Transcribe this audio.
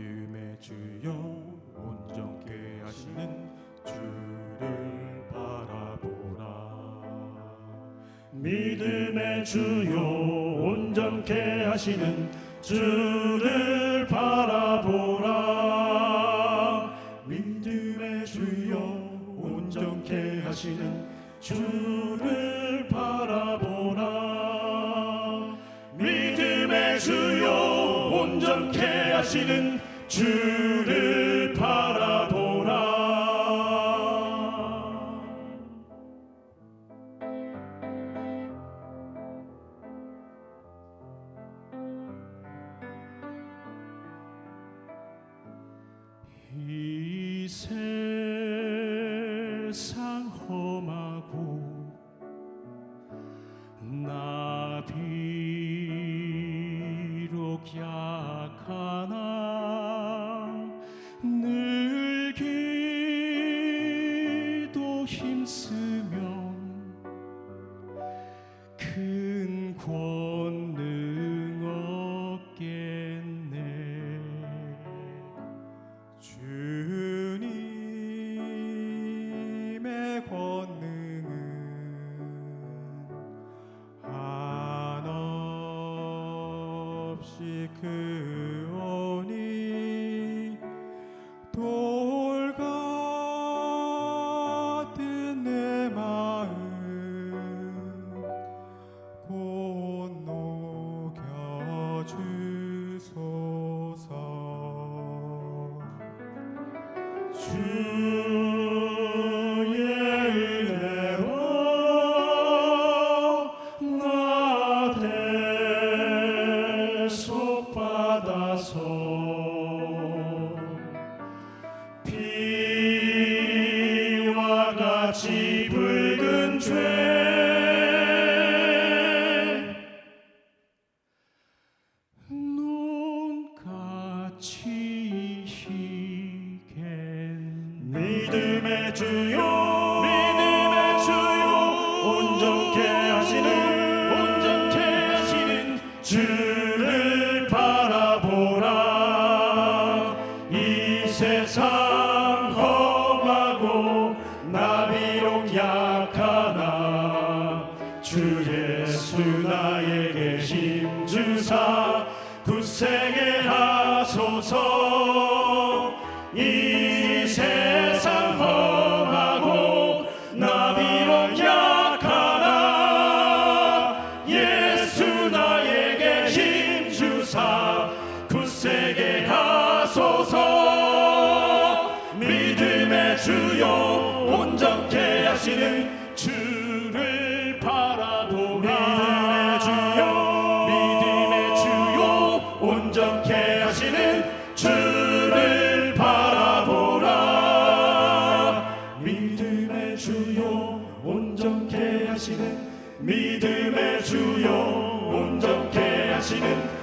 믿음의 주여 온전케 하시는 주를 바라보라. 믿음의 주요 온전케 하시는 주를 바라보라. 믿음의 주요 온전케 하시는 주를 바라보라. 믿음의 주요 온전케 하시는 주 큰 권능 얻겠네. 주님의 권능은 한없이 크오니 돌 같이 붉은 죄 눈같이 믿음의 주요. 믿음의 주요. 온전케 하시는 온전케 하시는 주를 바라보라. 이 세상 험하고 나 비록 약하나 주 예수 나에게 힘 주사 굳세게 되시는 주를 바라보라. 믿음의 주요 믿음의 주요 온전케 하시는 주를 바라보라. 믿음의 주요 온전케 하시는 믿음의 주요 온전케 하시는